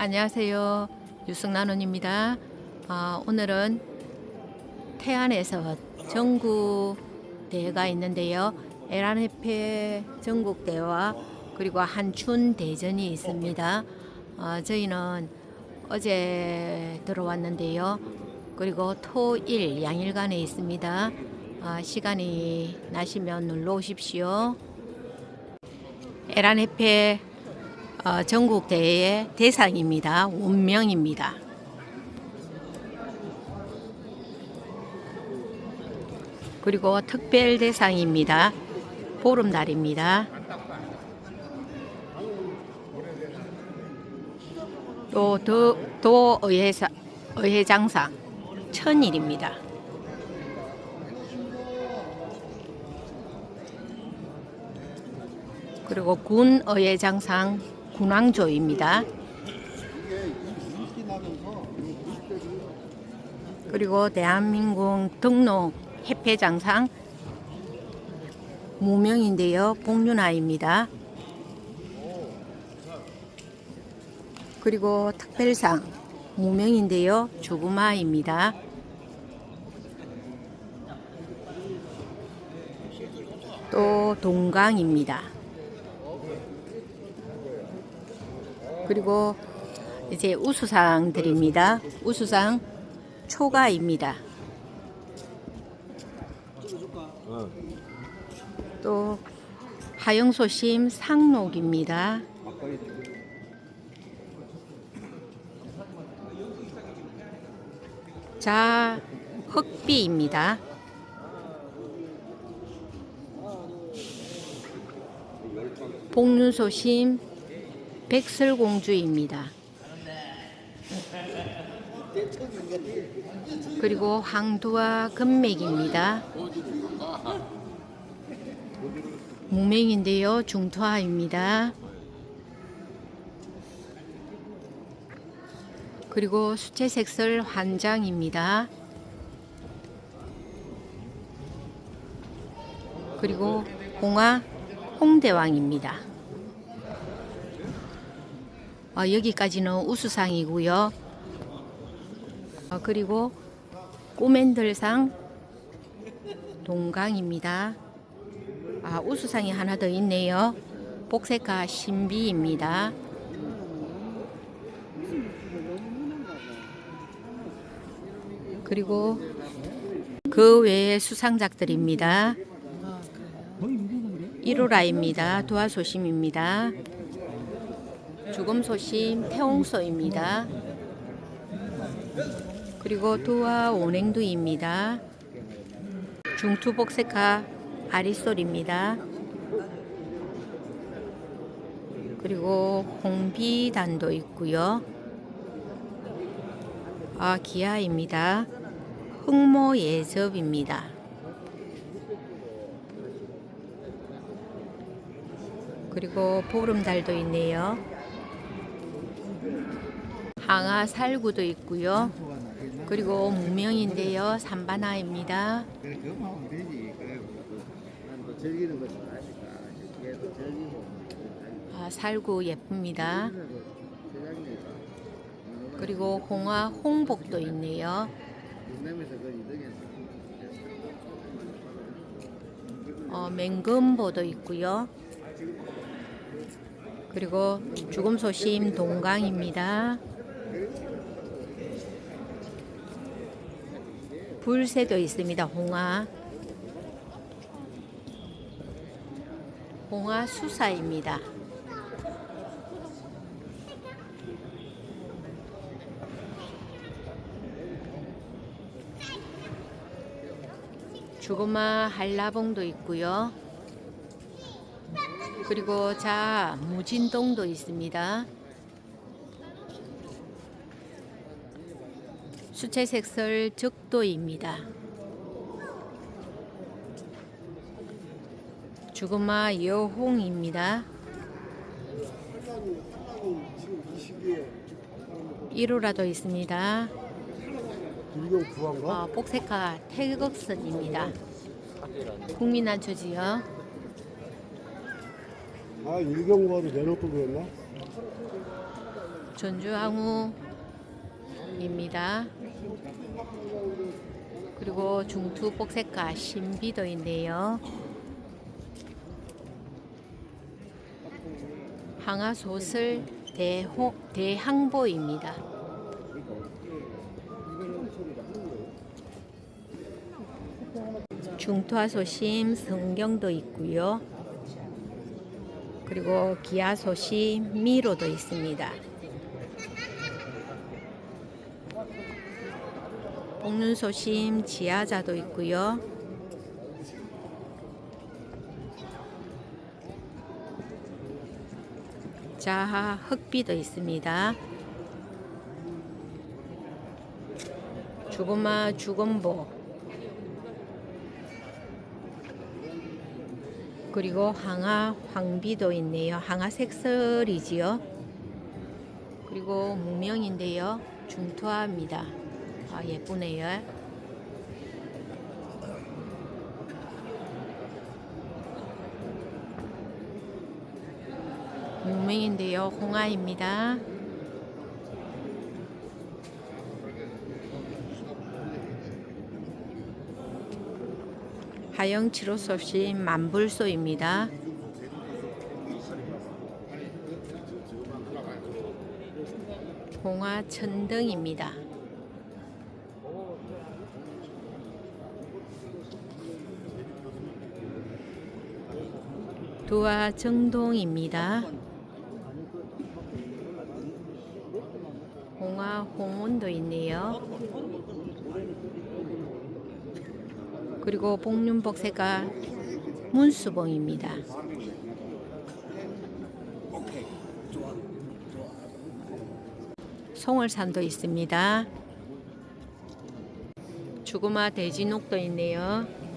안녕하세요. 유승란원입니다. 아, 오늘은 태안에서 전국 대회가 있는데요. 에란해페 전국 대회와 그리고 한춘 대전이 있습니다. 아, 저희는 어제 들어왔는데요. 그리고 토일 양일간에 있습니다. 아, 시간이 나시면 놀러 오십시오. 에란해페 어, 전국 대회의 대상입니다. 운명입니다. 그리고 특별 대상입니다. 보름달입니다. 또 도, 도의회사, 의회장상 천일입니다. 그리고 군 의회장상 군왕조입니다. 그리고 대한민국 등록 협회장상 무명인데요. 복륜아입니다. 그리고 특별상 무명인데요. 죽음아입니다. 또 동강입니다. 그리고 이제 우수상들입니다. 우수상 초가입니다. 또 하영소심 상록입니다. 자, 흑비입니다. 복륜소심 백설공주입니다. 그리고 황두와 금맥입니다. 무명인데요. 중투하입니다. 그리고 수채색설 환장입니다. 그리고 홍화 홍대왕입니다. 어, 여기까지는 우수상이고요. 어, 그리고 꼬맨들상 동강입니다. 아, 우수상이 하나 더 있네요. 복색가 신비입니다. 그리고 그 외의 수상작들입니다. 1호라입니다. 도화소심입니다. 죽음 소심 태홍소입니다. 그리고 도화 온행두입니다. 중투복색화 아리솔입니다. 그리고 홍비단도 있고요. 아, 기아입니다. 흑모 예접입니다. 그리고 보름달도 있네요. 항아 살구도 있고요. 그리고 무명인데요. 삼바나입니다. 아, 살구 예쁩니다. 그리고 홍화 홍복도 있네요. 어, 맹금보도 있고요. 그리고 죽음 소심 동강입니다. 불새도 있습니다. 홍화. 홍화 수사입니다. 주고마 한라봉도 있고요. 그리고 자 무진동도 있습니다. 수채색설 적도입니다. 주고마 여홍입니다. 1호라도 있습니다. 어, 복색화 태극선입니다. 국민한초지요. 아 일경과도 내놓고 그랬나? 전주항우입니다. 그리고 중투 복색과 신비도 있네요. 항아소슬 대호, 대항보입니다. 중투하소심 성경도 있고요. 그리고 기아소심 미로도 있습니다. 복륜소심 지하자도 있고요. 자하 흑비도 있습니다. 주고마 주건보 그리고 항아 황비도 있네요. 항아 색설이지요. 그리고 무명인데요. 중투화입니다. 아, 예쁘네요. 무명인데요. 홍아입니다. 하영 치로소시 만불소입니다. 홍화 천등입니다. 두화 정동입니다. 홍화 홍원도 있네요. 그리고 복륜복세가 문수봉입니다. 송월산도 있습니다. 주구마 대진옥도 있네요.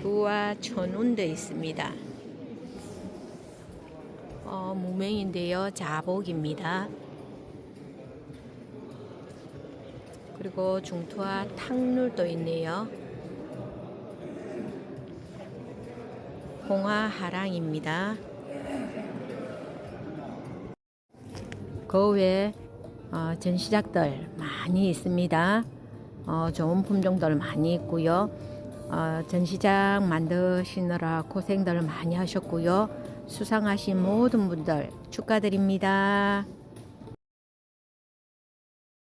두와 천운도 있습니다. 어, 무명인데요. 자복입니다. 그리고 중투와 탕룰도 있네요. 홍화하랑입니다. 그 외에 어, 전시작들 많이 있습니다. 어, 좋은 품종들 많이 있고요. 어, 전시장 만드시느라 고생들 많이 하셨고요. 수상하신 모든 분들 축하드립니다.